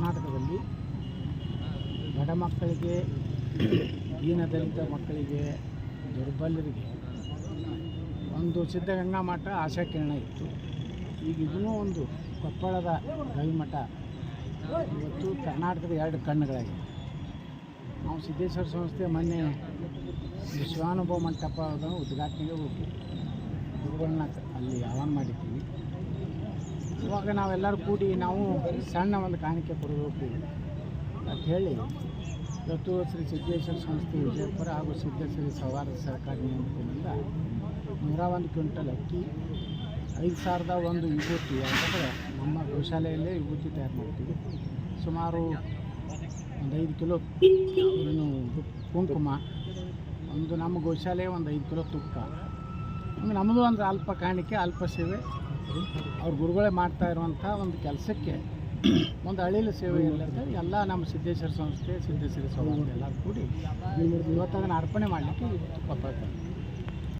ಕರ್ನಾಟಕದಲ್ಲಿ ಬಡ ಮಕ್ಕಳಿಗೆ ದೀನದಲಿತ ಮಕ್ಕಳಿಗೆ, ದುರ್ಬಲರಿಗೆ ಒಂದು ಸಿದ್ಧಗಂಗಾ ಮಠ ಆಶಾಕಿರಣ ಇತ್ತು. ಈಗ ಇದನ್ನೂ ಒಂದು ಕೊಪ್ಪಳದ ಗವಿಮಠ. ಇವತ್ತು ಕರ್ನಾಟಕದ ಎರಡು ಕಣ್ಣುಗಳಾಗಿವೆ. ನಾವು ಸಿದ್ದೇಶ್ವರ ಸಂಸ್ಥೆ ಮೊನ್ನೆ ವಿಶ್ವಾನುಭವ ಮಂಟಪದ ಉದ್ಘಾಟನೆಗೆ ಹೋಗಿ. ಗುರುಗಳನ್ನ ಅಲ್ಲಿ ಆಹ್ವಾನ ಮಾಡಿದ್ದೀವಿ. ಇವಾಗ ನಾವೆಲ್ಲರೂ ಕೂಡಿ ನಾವು ಸಣ್ಣ ಒಂದು ಕಾಣಿಕೆ ಕೊಡಬೇಕು ಅಂತ ಹೇಳಿ ಇವತ್ತು ಶ್ರೀ ಸಿದ್ದೇಶ್ವರ ಸಂಸ್ಥೆ ವಿಜಯಪುರ ಹಾಗೂ ಸಿದ್ದೇಶ್ವರಿ ಸವಾರ ಸಹಕಾರಿ ನಿಯಮಿತದಿಂದ ನೂರ ಒಂದು ಕ್ವಿಂಟಲ್ ಅಕ್ಕಿ, ಐದು ಸಾವಿರದ ಒಂದು ವಿಭೂತಿ ಅಂತಂದರೆ ನಮ್ಮ ಗೋಶಾಲೆಯಲ್ಲೇ ವಿಭೂತಿ ತಯಾರು ಮಾಡ್ತೀವಿ. ಸುಮಾರು ಒಂದು ಐದು ಕಿಲೋ ಕುಂಕುಮ, ಒಂದು ನಮ್ಮ ಗೋಶಾಲೆ ಒಂದು ಐದು ಕಿಲೋ ತುಪ್ಪ. ನಮ್ಮದು ಒಂದು ಅಲ್ಪ ಕಾಣಿಕೆ, ಅಲ್ಪ ಸೇವೆ ಅವ್ರ ಗುರುಗಳೇ ಮಾಡ್ತಾ ಇರುವಂಥ ಒಂದು ಕೆಲಸಕ್ಕೆ ಒಂದು ಅಳಿಲ ಸೇವೆ ಇಲ್ಲದೆ ಎಲ್ಲ ನಮ್ಮ ಸಿದ್ದೇಶ್ವರ ಸಂಸ್ಥೆ, ಸಿದ್ದೇಶ್ವರ ಸ್ವಾಮಿ ಎಲ್ಲ ಕೂಡಿ ಇವತ್ತು ಅದನ್ನು ಅರ್ಪಣೆ ಮಾಡಲಿಕ್ಕೆ ಇವತ್ತು.